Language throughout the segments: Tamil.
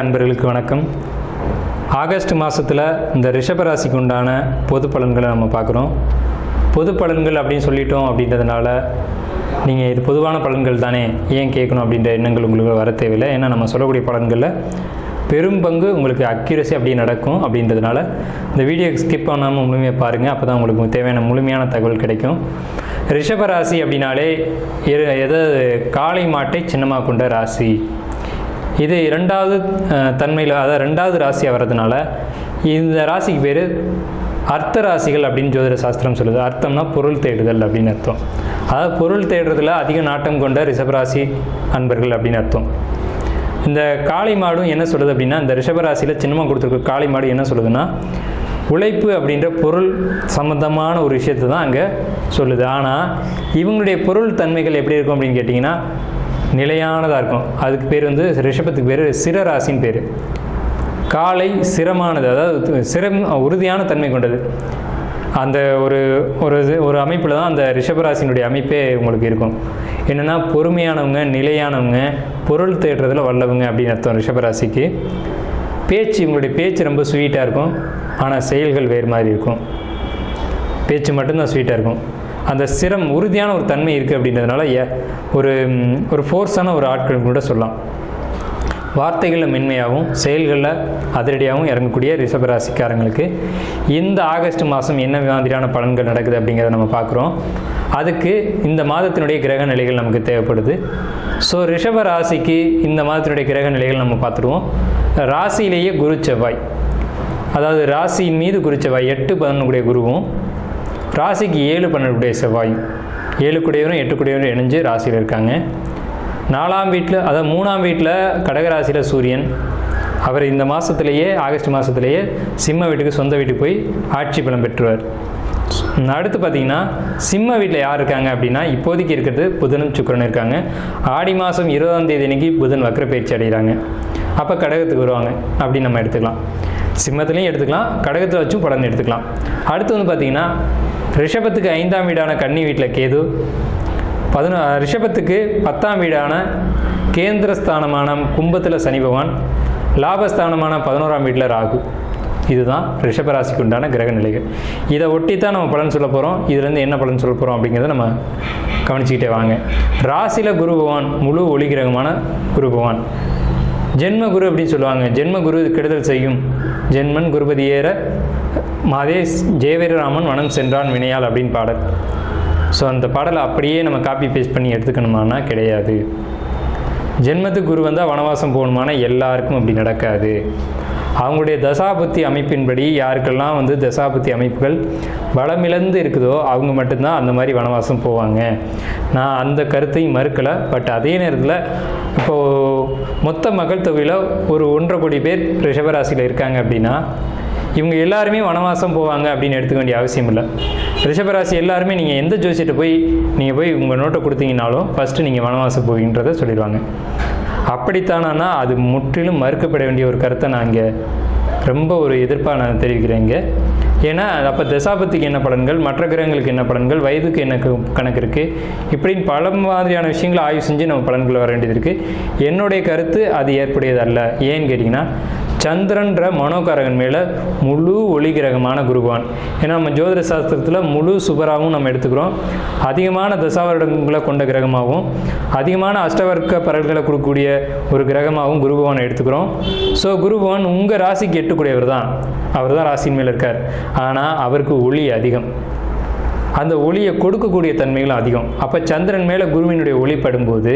அன்பர்களுக்கு வணக்கம். ஆகஸ்ட் மாதத்தில் இந்த ரிஷபராசிக்கு உண்டான பொது பலன்களை நம்ம பார்க்குறோம். பொது பலன்கள் அப்படின்னு சொல்லிட்டோம் அப்படின்றதுனால நீங்கள் இது பொதுவான பலன்கள் தானே ஏன் கேட்கணும் அப்படின்ற எண்ணங்கள் உங்களுக்கு வர தேவையில்லை. ஏன்னா நம்ம சொல்லக்கூடிய பலன்களில் பெரும் பங்கு உங்களுக்கு அக்யூரஸி அப்படி நடக்கும் அப்படின்றதுனால இந்த வீடியோ ஸ்கிப் பண்ணாமல் முழுமையாக பாருங்கள் அப்போ தான் உங்களுக்கு தேவையான முழுமையான தகவல் கிடைக்கும். ரிஷபராசி அப்படின்னாலே எரு- எதாவது காளை மாட்டை சின்னமாக கொண்ட ராசி. இது இரண்டாவது தன்மையில் அதாவது ரெண்டாவது ராசியாக வர்றதுனால இந்த ராசிக்கு பேர் அர்த்த ராசிகள் அப்படின்னு ஜோதிட சாஸ்திரம் சொல்லுது. அர்த்தம்னா பொருள் தேடுதல் அப்படின்னு அர்த்தம். அதாவது பொருள் தேடுறதுல அதிக நாட்டம் கொண்ட ரிஷபராசி அன்பர்கள் அப்படின்னு அர்த்தம். இந்த காளி மாடும் என்ன சொல்லுது அப்படின்னா இந்த ரிஷபராசியில் சின்னமாக கொடுத்துருக்க காளி மாடு என்ன சொல்லுதுன்னா உழைப்பு அப்படின்ற பொருள் சம்பந்தமான ஒரு விஷயத்தை தான் அங்கே சொல்லுது. ஆனால் இவங்களுடைய பொருள் தன்மைகள் எப்படி இருக்கும் அப்படின்னு கேட்டிங்கன்னா நிலையானதாக இருக்கும். அதுக்கு பேர் வந்து ரிஷபத்துக்கு பேர் சிரராசின்னு பேர். காலை சிரமானது அதாவது சிரம் உறுதியான தன்மை கொண்டது. அந்த ஒரு ஒரு இது ஒரு அமைப்பில் தான் அந்த ரிஷபராசினுடைய அமைப்பே உங்களுக்கு இருக்கும். என்னென்னா பொறுமையானவங்க நிலையானவங்க பொருள் தேடுறதுல வல்லவங்க அப்படின்னு அர்த்தம் ரிஷபராசிக்கு. பேச்சு உங்களுடைய பேச்சு ரொம்ப ஸ்வீட்டாக இருக்கும். ஆனால் செயல்கள் வேறு மாதிரி இருக்கும். பேச்சு மட்டும்தான் ஸ்வீட்டாக இருக்கும். அந்த சிரம் உறுதியான ஒரு தன்மை இருக்குது அப்படின்றதுனால ஏ- ஒரு ஒரு ஃபோர்ஸான ஒரு ஆட்கள் கூட சொல்லலாம். வார்த்தைகளில் மென்மையாகவும் செயல்களில் அதிரடியாகவும் இறங்கக்கூடிய ரிஷபராசிக்காரங்களுக்கு இந்த ஆகஸ்ட் மாதம் என்ன மாதிரியான பலன்கள் நடக்குது அப்படிங்கிறத நம்ம பார்க்குறோம். அதுக்கு இந்த மாதத்தினுடைய கிரக நிலைகள் நமக்கு தேவைப்படுது. ஸோ ரிஷப ராசிக்கு இந்த மாதத்தினுடைய கிரக நிலைகள் நம்ம பார்த்துருவோம். ராசியிலேயே குரு செவ்வாய். அதாவது ராசியின் மீது குரு செவ்வாய் எட்டு பதினொன்னுடைய குருவும் ராசிக்கு ஏழு பன்னெண்டுடைய செவ்வாயும் ஏழு குடையவரும் எட்டு குடையவரும் இணைஞ்சு ராசியில் இருக்காங்க. நாலாம் வீட்டில் அதாவது மூணாம் வீட்டில் கடகராசியில் சூரியன். அவர் இந்த மாதத்துலேயே ஆகஸ்ட் மாதத்துலேயே சிம்ம வீட்டுக்கு சொந்த வீட்டுக்கு போய் ஆட்சி பலம் பெற்றுவார். அடுத்து பார்த்தீங்கன்னா சிம்ம வீட்டில் யார் இருக்காங்க அப்படின்னா இப்போதைக்கு இருக்கிறது புதனும் சுக்கரன் இருக்காங்க. ஆடி மாதம் இருபதாம் தேதி அன்னைக்கு புதன் வக்கர பயிற்சி அடைகிறாங்க. அப்போ கடகத்துக்கு வருவாங்க. அப்படின்னு நம்ம எடுத்துக்கலாம். சிம்மத்துலையும் எடுத்துக்கலாம் கடகத்தில் வச்சும் படம் எடுத்துக்கலாம். அடுத்து வந்து பார்த்தீங்கன்னா ரிஷபத்துக்கு ஐந்தாம் வீடான கன்னி வீட்டில் கேது. பதினோ ரிஷபத்துக்கு பத்தாம் வீடான கேந்திரஸ்தானமான கும்பத்தில் சனி பகவான். லாபஸ்தானமான பதினோராம் வீட்டில் ராகு. இதுதான் ரிஷபராசிக்கு உண்டான கிரக நிலைகள். இதை ஒட்டி தான் நம்ம பலன் சொல்ல போகிறோம் இதுலேருந்து என்ன பலன் சொல்ல போகிறோம் அப்படிங்கிறத நம்ம கவனிச்சுக்கிட்டே வாங்க. ராசியில் குரு பகவான் முழு ஒளி கிரகமான குரு பகவான். ஜென்ம குரு அப்படின்னு சொல்லுவாங்க. ஜென்ம குரு கெடுதல் செய்யும். ஜென்மன் குருபதி ஏற மாதே ஜெயவீரராமன் வனம் சென்றான் வினையால் அப்படின்னு பாடல். ஸோ அந்த பாடலை அப்படியே நம்ம காப்பி பேஸ்ட் பண்ணி எடுத்துக்கணுமானா கிடையாது. ஜென்மத்து குரு வந்தால் வனவாசம் போகணுமானா எல்லாருக்கும் அப்படி நடக்காது. அவங்களுடைய தசாபுத்தி அமைப்பின்படி யாருக்கெல்லாம் வந்து தசாபுத்தி அமைப்புகள் பலமிழந்து இருக்குதோ அவங்க மட்டும்தான் அந்த மாதிரி வனவாசம் போவாங்க. நான் அந்த கருத்தையும் மறுக்கலை பட் அதே நேரத்தில் இப்போது மொத்த மக்கள் தொகையில் ஒரு ஒன்றரை கோடி பேர் ரிஷபராசியில் இருக்காங்க அப்படின்னா இவங்க எல்லாருமே வனவாசம் போவாங்க அப்படின்னு எடுத்துக்க வேண்டிய அவசியம் இல்லை. ரிஷபராசி எல்லாருமே நீங்கள் எந்த ஜோசியிட்ட போய் நீங்கள் போய் உங்கள் நோட்டை கொடுத்தீங்கனாலும் ஃபஸ்ட்டு நீங்கள் வனவாசம் போவீங்கன்றதை சொல்லிடுவாங்க. அப்படித்தானா அது முற்றிலும் மறுக்கப்பட வேண்டிய ஒரு கருத்தை நான் இங்கே ரொம்ப ஒரு எதிர்ப்பாக நான் தெரிவிக்கிறேன் இங்கே. ஏன்னா அப்போ தசாபத்துக்கு என்ன பலன்கள்? மற்ற கிரகங்களுக்கு என்ன பலன்கள்? வயதுக்கு என்ன கணக்கு இருக்குது இப்படின்னு பல மாதிரியான விஷயங்களை ஆய்வு செஞ்சு நம்ம பலன்கள் வர வேண்டியது இருக்குது என்னுடைய கருத்து அது ஏற்புடையது அல்ல ஏன்னு கேட்டிங்கன்னா சந்திரன்ற மனோகாரகன் மேலே முழு ஒளி கிரகமான குருவான் ஏன்னா நம்ம ஜோதிட சாஸ்திரத்தில் முழு சுபராகவும் நம்ம எடுத்துக்கிறோம். அதிகமான தசாவரங்களை கொண்ட கிரகமாகவும் அதிகமான அஷ்டவர்க்க பரல்களை கொடுக்கக்கூடிய ஒரு கிரகமாகவும் குரு பகவானை எடுத்துக்கிறோம். ஸோ குரு பகவான் உங்கள் ராசிக்கு எட்டுக்கூடியவர் தான். அவர் தான் ராசியின் மேலே இருக்கார். ஆனால் அவருக்கு ஒளி அதிகம். அந்த ஒளியை கொடுக்கக்கூடிய தன்மைகளும் அதிகம். அப்போ சந்திரன் மேலே குருவினுடைய ஒளி படும்போது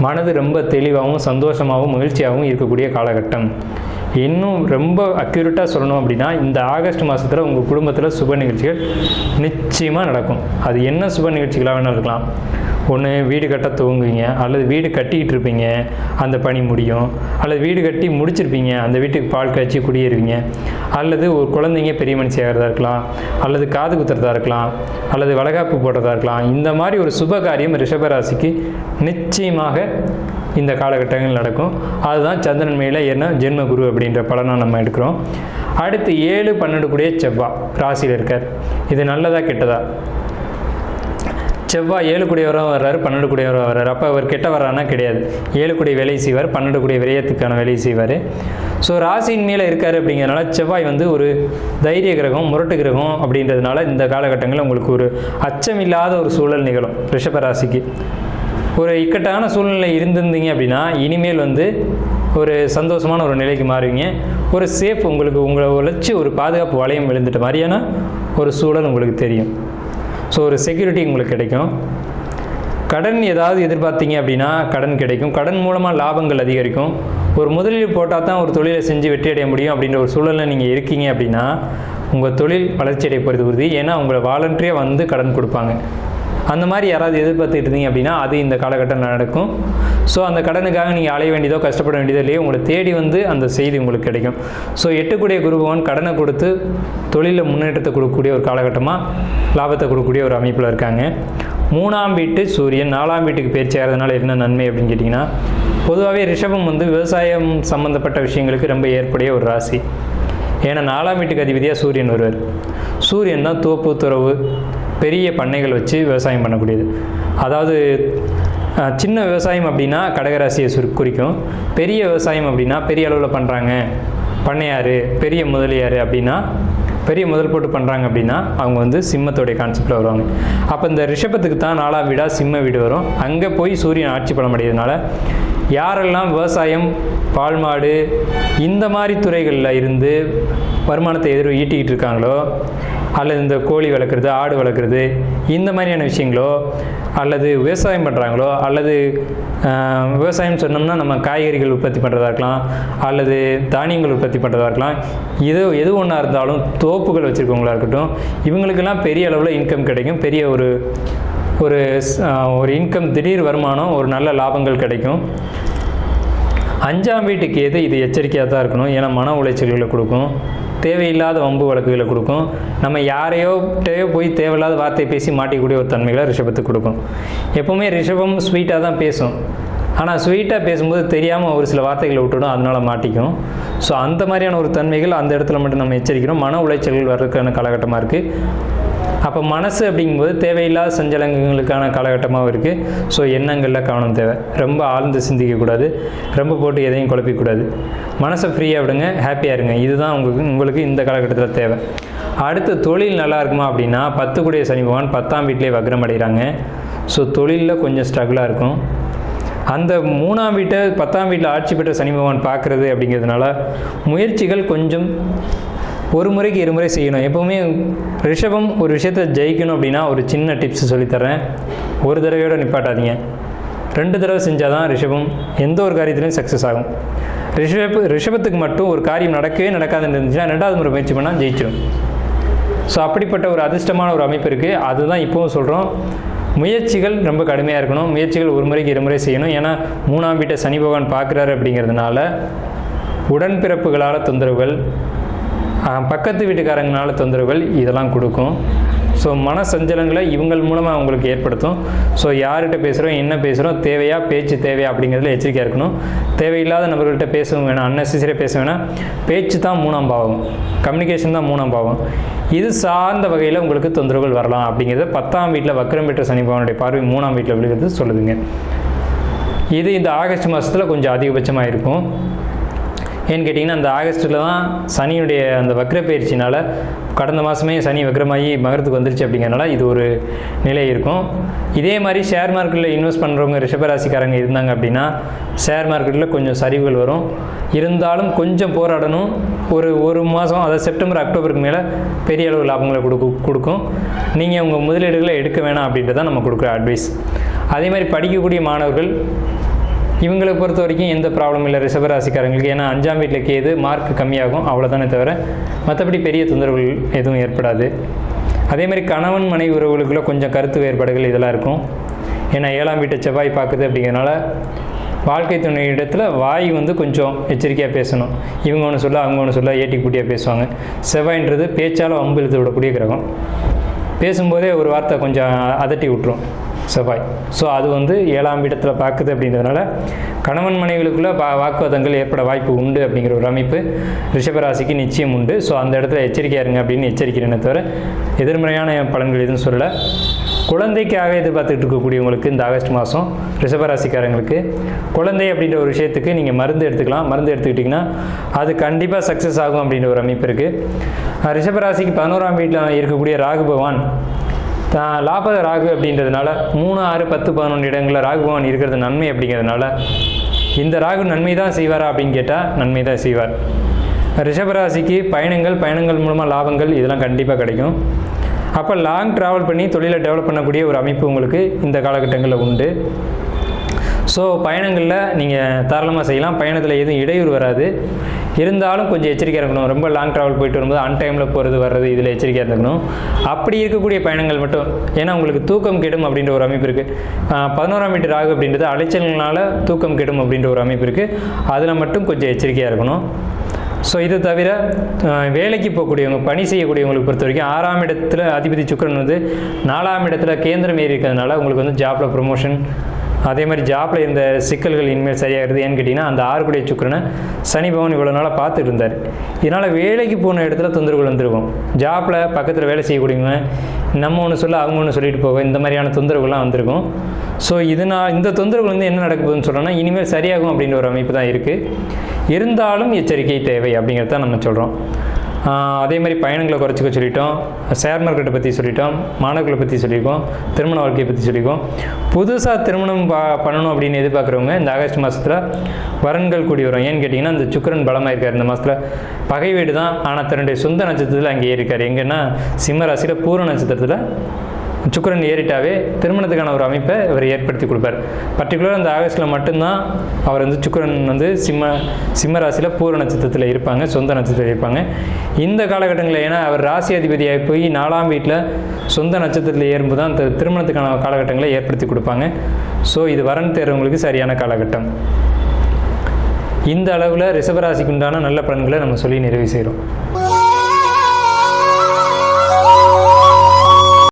மனது ரொம்ப தெளிவாகவும் சந்தோஷமாகவும் மகிழ்ச்சியாகவும் இருக்கக்கூடிய காலகட்டம். இன்னும் ரொம்ப அக்யூரேட்டாக சொல்லணும் அப்படின்னா இந்த ஆகஸ்ட் மாதத்தில் உங்கள் குடும்பத்தில் சுப நிகழ்ச்சிகள் நிச்சயமாக நடக்கும். அது என்ன சுப நிகழ்ச்சிகளாக வேணாலும் இருக்கலாம். ஒன்று வீடு கட்ட துவங்குவீங்க அல்லது வீடு கட்டிக்கிட்டு இருப்பீங்க அந்த பணி முடியும். அல்லது வீடு கட்டி முடிச்சிருப்பீங்க அந்த வீட்டுக்கு பால் காய்ச்சி குடியேறுவீங்க. அல்லது ஒரு குழந்தைங்க பெரிய மனுஷி ஆகிறதா இருக்கலாம் அல்லது காது குத்துறதா இருக்கலாம் அல்லது வளகாப்பு போடுறதா இருக்கலாம். இந்த மாதிரி ஒரு சுப காரியம் ரிஷபராசிக்கு நிச்சயமாக இந்த காலகட்டங்கள் நடக்கும். அதுதான் சந்திரன் மேலே என்ன ஜென்ம குரு அப்படின்ற பலனாக நம்ம எடுக்கிறோம். அடுத்து ஏழு பன்னெண்டு கூடிய செவ்வாய் ராசியில் இருக்கார். இது நல்லதா கெட்டதா? செவ்வாய் ஏழு கூடியவராக வர்றாரு பன்னெண்டு கூடியவராக வர்றாரு. அப்போ அவர் கெட்ட வரானா கிடையாது. ஏழு கூடிய வேலை செய்வார் பன்னெண்டு கூடிய விரயத்துக்கான வேலையை செய்வார். ஸோ ராசியின் மேலே இருக்கார் அப்படிங்கிறதுனால செவ்வாய் வந்து ஒரு தைரிய கிரகம் முரட்டு கிரகம் அப்படின்றதுனால இந்த காலகட்டங்களில் உங்களுக்கு ஒரு அச்சமில்லாத ஒரு சூழல் நிகழும் ரிஷப ராசிக்கு. ஒரு இக்கட்டான சூழ்நிலை இருந்திருந்தீங்க அப்படின்னா இனிமேல் வந்து ஒரு சந்தோஷமான ஒரு நிலைக்கு மாறுவீங்க. ஒரு சேஃப் உங்களுக்கு உங்களை உழைச்சி ஒரு பாதுகாப்பு வளையம் விழுந்துட்ட மாதிரியான ஒரு சூழல் உங்களுக்கு தெரியும். ஸோ ஒரு செக்யூரிட்டி உங்களுக்கு கிடைக்கும். கடன் ஏதாவது எதிர்பார்த்தீங்க அப்படின்னா கடன் கிடைக்கும். கடன் மூலமாக லாபங்கள் அதிகரிக்கும். ஒரு முதலீடு போட்டால் தான் ஒரு தொழிலை செஞ்சு வெற்றி அடைய முடியும் அப்படின்ற ஒரு சூழலில் நீங்கள் இருக்கீங்க அப்படின்னா உங்கள் தொழில் வளர்ச்சி அடைய உறுதி. ஏன்னா உங்களை வாலண்டரியாக வந்து கடன் கொடுப்பாங்க. அந்த மாதிரி யாராவது எதிர்பார்த்துட்டு இருந்தீங்க அப்படின்னா அது இந்த காலகட்டம் நடக்கும். ஸோ அந்த கடனுக்காக நீங்கள் அலைய வேண்டியதோ கஷ்டப்பட வேண்டியதோ இல்லையோ உங்களை தேடி வந்து அந்த செய்தி உங்களுக்கு கிடைக்கும். ஸோ எட்டுக்கூடிய குரு பகவான் கடனை கொடுத்து தொழிலில் முன்னேற்றத்தை கொடுக்கக்கூடிய ஒரு காலகட்டமாக லாபத்தை கொடுக்கக்கூடிய ஒரு அமைப்பில் இருக்காங்க. மூணாம் வீட்டு சூரியன் நாலாம் வீட்டுக்கு பேர் சேர்றதுனால என்ன நன்மை அப்படின்னு கேட்டிங்கன்னா பொதுவாகவே ரிஷபம் வந்து விவசாயம் சம்மந்தப்பட்ட விஷயங்களுக்கு ரொம்ப ஏற்புடைய ஒரு ராசி. ஏன்னா நாலாம் வீட்டுக்கு அதிபதியாக சூரியன் வருவார். சூரியன் தான் தோப்பு துறவு பெரிய பண்ணைகள் வச்சு விவசாயம் பண்ணக்கூடியது. அதாவது சின்ன விவசாயம் அப்படின்னா கடகராசியை சுரு குறிக்கும். பெரிய விவசாயம் அப்படின்னா பெரிய அளவில் பண்ணுறாங்க பண்ணையார் பெரிய முதலியார் அப்படின்னா பெரிய முதல் போட்டு பண்ணுறாங்க அப்படின்னா அவங்க வந்து சிம்மத்தோடைய கான்செப்டில் வருவாங்க. அப்போ இந்த ரிஷபத்துக்கு தான் நாலாம் வீடாக சிம்ம வீடு வரும். அங்கே போய் சூரியன் ஆட்சி பலம் அடைகிறதுனால யாரெல்லாம் விவசாயம் பால் மாடு இந்த மாதிரி துறைகளில் இருந்து வருமானத்தை எதிர் ஈட்டிக்கிட்டு இருக்காங்களோ அல்லது இந்த கோழி வளர்க்குறது ஆடு வளர்க்குறது இந்த மாதிரியான விஷயங்களோ அல்லது விவசாயம் பண்ணுறாங்களோ அல்லது விவசாயம் சொன்னோம்னா நம்ம காய்கறிகள் உற்பத்தி பண்ணுறதா இருக்கலாம் அல்லது தானியங்கள் உற்பத்தி பண்ணுறதா இருக்கலாம் இது எது ஒன்றா இருந்தாலும் தோப்புகள் வச்சுருக்கவங்களா இருக்கட்டும் இவங்களுக்கெல்லாம் பெரிய அளவில் இன்கம் கிடைக்கும். பெரிய ஒரு ஒரு ஒரு இன்கம் திடீர் வருமானம் ஒரு நல்ல லாபங்கள் கிடைக்கும். அஞ்சாம் வீட்டுக்கு எது இது எச்சரிக்கையாக தான் இருக்கணும். ஏன்னா மன உளைச்சல்களை கொடுக்கும். தேவையில்லாத வம்பு வழக்குகளை கொடுக்கும். நம்ம யாரையோ டேயோ போய் தேவையில்லாத வார்த்தையை பேசி மாட்டிக்கூடிய ஒரு தன்மைகளை ரிஷபத்துக்கு கொடுக்கும். எப்போவுமே ரிஷபம் ஸ்வீட்டாக தான் பேசும். ஆனால் ஸ்வீட்டாக பேசும்போது தெரியாமல் ஒரு சில வார்த்தைகளை விட்டுடும். அதனால மாட்டிக்கும். ஸோ அந்த மாதிரியான ஒரு தன்மைகள் அந்த இடத்துல மட்டும் நம்ம எச்சரிக்கிறோம். மன உளைச்சல்கள் வர்றதுக்கான காலகட்டமாக இருக்குது அப்போ மனசு அப்படிங்கும்போது தேவையில்லாத சஞ்சலங்களுக்கான காலகட்டமாகவும் இருக்குது ஸோ எண்ணங்களில் கவனம் தேவை. ரொம்ப ஆழ்ந்து சிந்திக்கக்கூடாது ரொம்ப போட்டு எதையும் குழப்பிக்கூடாது மனசை ஃப்ரீயாக விடுங்க ஹாப்பியாக இருங்க. இதுதான் உங்களுக்கு உங்களுக்கு இந்த காலகட்டத்தில் தேவை. அடுத்து தொழில் நல்லா இருக்குமா அப்படின்னா பத்து கூடிய சனி பகவான் பத்தாம் வீட்டிலே வக்ரம் அடைகிறாங்க. ஸோ தொழிலில் கொஞ்சம் ஸ்ட்ரகிளாக இருக்கும். அந்த மூணாம் வீட்டை பத்தாம் வீட்டில் ஆட்சி பெற்ற சனி பகவான் பார்க்குறது அப்படிங்கிறதுனால முயற்சிகள் கொஞ்சம் ஒரு முறைக்கு இருமுறை செய்யணும். எப்போவுமே ரிஷபம் ஒரு விஷயத்தை ஜெயிக்கணும் அப்படின்னா ஒரு சின்ன டிப்ஸ் சொல்லித்தரேன் ஒரு தடவையோட நிப்பாட்டாதீங்க. ரெண்டு தடவை செஞ்சால் தான் ரிஷபம் எந்த ஒரு காரியத்திலையும் சக்ஸஸ் ஆகும். ரிஷப ரிஷபத்துக்கு மட்டும் ஒரு காரியம் நடக்கவே நடக்காதுன்னு இருந்துச்சுன்னா ரெண்டாவது முறை முயற்சி பண்ணால் ஜெயிச்சிடும் ஸோ அப்படிப்பட்ட ஒரு அதிர்ஷ்டமான ஒரு அமைப்பு இருக்குது அதுதான் இப்போவும் சொல்கிறோம் முயற்சிகள் ரொம்ப கடுமையாக இருக்கணும். முயற்சிகள் ஒரு முறைக்கு இருமுறை செய்யணும். ஏன்னா மூணாம் வீட்டை சனி பகவான் பார்க்குறாரு அப்படிங்கிறதுனால உடன்பிறப்புகளால் தொந்தரவுகள் பக்கத்து வீட்டுக்காரங்களால தொந்தரவுகள் இதெல்லாம் கொடுக்கும். ஸோ மன சஞ்சலங்களை இவங்கள் மூலமாக அவங்களுக்கு ஏற்படுத்தும். ஸோ யார்கிட்ட பேசுகிறோம் என்ன பேசுகிறோம் தேவையா பேச்சு தேவையா அப்படிங்கிறதுல எச்சரிக்கையாக இருக்கணும். தேவையில்லாத நபர்கள்ட்ட பேசவும் வேணாம் அன்னெசரியாக பேச வேணாம். பேச்சு தான் மூணாம் பாவம். கம்யூனிகேஷன் தான் மூணாம் பாவம். இது சார்ந்த வகையில் உங்களுக்கு தொந்தரவுகள் வரலாம் அப்படிங்கிறத பத்தாம் வீட்டில் வக்கரம் பெற்ற சனிபவனுடைய பார்வை மூணாம் வீட்டில் விழுகிறது சொல்லுதுங்க. இது இந்த ஆகஸ்ட் மாதத்தில் கொஞ்சம் அதிகபட்சமாக இருக்கும். ஏன்னு கேட்டிங்கன்னா அந்த ஆகஸ்ட்டில் தான் சனியுடைய அந்த வக்ர பயிற்சினால் கடந்த மாதமே சனி வக்ரமாகி மகரத்துக்கு வந்துருச்சு அப்படிங்கிறனால இது ஒரு நிலை இருக்கும். இதே மாதிரி ஷேர் மார்க்கெட்டில் இன்வெஸ்ட் பண்ணுறவங்க ரிஷபராசிக்காரங்க இருந்தாங்க அப்படின்னா ஷேர் மார்க்கெட்டில் கொஞ்சம் சரிவுகள் வரும். இருந்தாலும் கொஞ்சம் போராடணும். ஒரு ஒரு மாதம் அதாவது செப்டம்பர் அக்டோபருக்கு மேலே பெரிய அளவு லாபங்களை கொடுக்கு கொடுக்கும். நீங்கள் உங்கள் முதலீடுகளை எடுக்க வேணாம் அப்படின்றத நம்ம கொடுக்குற அட்வைஸ் அதே மாதிரி படிக்கக்கூடிய மாணவர்கள் இவங்களை பொறுத்த வரைக்கும் எந்த ப்ராப்ளம் இல்லை. ரிஷபராசிக்காரங்களுக்கு ஏன்னா அஞ்சாம் வீட்டில் கேது மார்க் கம்மியாகும். அவ்வளோதானே தவிர மற்றபடி பெரிய தொந்தரவுகள் எதுவும் ஏற்படாது. அதே மாதிரி கணவன் மனைவி உறவுகளுக்குள்ள கொஞ்சம் கருத்து வேறுபாடுகள் இதெல்லாம் இருக்கும். ஏன்னா ஏழாம் வீட்டை செவ்வாய் பார்க்குது அப்படிங்கிறனால வாழ்க்கை துணை இடத்துல வாய் வந்து கொஞ்சம் எச்சரிக்கையாக பேசணும். இவங்க ஒன்று சொல்ல அவங்க ஒன்று சொல்ல ஏட்டி கூட்டியாக பேசுவாங்க. செவ்வாயின்றது பேச்சால் அம்பு இழுத்து விடக்கூடிய கிரகம். பேசும்போதே ஒரு வார்த்தை கொஞ்சம் அதட்டி விட்டுரும். செவ்வாய். ஸோ அது வந்து ஏழாம் இடத்துல பார்க்குது அப்படின்றதுனால கணவன் மனைவிகளுக்குள்ள பா வாக்குவாதங்கள் ஏற்பட வாய்ப்பு உண்டு அப்படிங்கிற ஒரு அமைப்பு ரிஷபராசிக்கு நிச்சயம் உண்டு. ஸோ அந்த இடத்துல எச்சரிக்கையாக இருங்க அப்படின்னு எச்சரிக்கிறேன்னு தவிர எதிர்மறையான பலன்கள் எதுவும் சொல்லலை. குழந்தைக்காக எதிர்பார்த்துட்டு இருக்கக்கூடியவங்களுக்கு இந்த ஆகஸ்ட் மாதம் ரிஷபராசிக்காரங்களுக்கு குழந்தை அப்படின்ற ஒரு விஷயத்துக்கு நீங்கள் மருந்து எடுத்துக்கலாம். மருந்து எடுத்துக்கிட்டிங்கன்னா அது கண்டிப்பாக சக்ஸஸ் ஆகும் அப்படின்ற ஒரு அமைப்பு இருக்குது ரிஷபராசிக்கு பதினோராம் வீட்டில் இருக்கக்கூடிய ராகு பகவான் தான் ராகு அப்படின்றதுனால மூணு ஆறு பத்து பதினொன்று இடங்களில் ராகு பகவான் இருக்கிறது நன்மை அப்படிங்கிறதுனால இந்த ராகு நன்மை தான் செய்வாரா அப்படின்னு கேட்டால் நன்மை தான் செய்வார். ரிஷபராசிக்கு பயணங்கள் பயணங்கள் மூலமாக லாபங்கள் இதெல்லாம் கண்டிப்பாக கிடைக்கும். அப்போ லாங் ட்ராவல் பண்ணி தொழிலை டெவலப் பண்ணக்கூடிய ஒரு அமைப்பு உங்களுக்கு இந்த காலகட்டங்களில் உண்டு. ஸோ பயணங்களில் நீங்கள் தாராளமாக செய்யலாம். பயணத்தில் எதுவும் இடையூறு வராது. இருந்தாலும் கொஞ்சம் எச்சரிக்கையாக இருக்கணும். ரொம்ப லாங் ட்ராவல் போயிட்டு வரும்போது அன் டைமில் போகிறது வர்றது இதில் எச்சரிக்கையாக இருந்துக்கணும். அப்படி இருக்கக்கூடிய பயணங்கள் மட்டும் ஏன்னா உங்களுக்கு தூக்கம் கெடும் அப்படின்ற ஒரு அமைப்பு இருக்குது பதினோராம் மீட்டர் ஆகு அப்படின்றது அலைச்சல்களால் தூக்கம் கெடும் அப்படின்ற ஒரு அமைப்பு இருக்குது அதில் மட்டும் கொஞ்சம் எச்சரிக்கையாக இருக்கணும். ஸோ இது தவிர வேலைக்கு போகக்கூடியவங்க பணி செய்யக்கூடியவங்களுக்கு பொறுத்த வரைக்கும் ஆறாம் இடத்துல அதிபதி சுக்கரன் வந்து நாலாம் இடத்துல கேந்திரம் ஏறி இருக்கிறதுனால உங்களுக்கு வந்து ஜாப்பில் ப்ரொமோஷன் அதே மாதிரி ஜாப்பில் இந்த சிக்கல்கள் இனிமேல் சரியாகிறது ஏன்னு கேட்டிங்கன்னா அந்த ஆறுக்குடைய சுக்கரனை சனி பவன் இவ்வளோ நாளாக பார்த்துட்டு இருந்தார். இதனால் வேலைக்கு போன இடத்துல தொந்தரவுகள் வந்துருக்கும். ஜாப்பில் பக்கத்தில் வேலை செய்யக்கூடியவங்க நம்ம ஒன்று சொல்ல அவங்க ஒன்று சொல்லிட்டு போக இந்த மாதிரியான தொந்தரவுகள்லாம் வந்திருக்கும். ஸோ இதனால் இந்த தொந்தரவுகள் வந்து என்ன நடக்குதுன்னு போகுதுன்னு இனிமேல் சரியாகும் அப்படின்ற ஒரு அமைப்பு தான் இருக்குது இருந்தாலும் எச்சரிக்கை தேவை அப்படிங்கிறத நம்ம சொல்கிறோம் அதே மாதிரி பயணங்களை குறைச்சிக்க சொல்லிட்டோம். ஷேர் மார்க்கெட்டை பற்றி சொல்லிட்டோம். மாணவர்களை பற்றி சொல்லியிருக்கோம். திருமண வாழ்க்கையை பற்றி சொல்லியிருக்கோம். புதுசாக திருமணம் பா பண்ணணும் அப்படின்னு எதிர்பார்க்குறவங்க இந்த ஆகஸ்ட் மாதத்தில் வரன்கள் கூடி வரும். ஏன்னு கேட்டிங்கன்னா இந்த சுக்கிரன் பலமாக இருக்கார் இந்த மாதத்தில் பகை வீடு தான் ஆனால் தன்னுடைய சொந்த நட்சத்திரத்தில் அங்கே இருக்கார் எங்கன்னா சிம்ம ராசியில் பூர்வ நட்சத்திரத்தில் சுக்கிரன் ஏறிட்டாவே திருமணத்துக்கான ஒரு அமைப்பை இவர் ஏற்படுத்தி கொடுப்பார். பர்டிகுலராக அந்த ஆகஸ்ட்டில் மட்டும்தான் அவர் வந்து சுக்கிரன் வந்து சிம்ம சிம்ம ராசியில் பூர்வ நட்சத்திரத்தில் இருப்பாங்க சொந்த நட்சத்திரத்தில் இருப்பாங்க. இந்த காலகட்டங்களில் ஏன்னா அவர் ராசி அதிபதியாக போய் நாலாம் வீட்டில் சொந்த நட்சத்திரத்தில் ஏறும்போது தான் அந்த திருமணத்துக்கான காலகட்டங்களை ஏற்படுத்தி கொடுப்பாங்க. ஸோ இது வரன் தேர்றவங்களுக்கு சரியான காலகட்டம். இந்த அளவில் ரிஷபராசிக்குண்டான நல்ல பலன்களை நம்ம சொல்லி நிறைவு செய்கிறோம்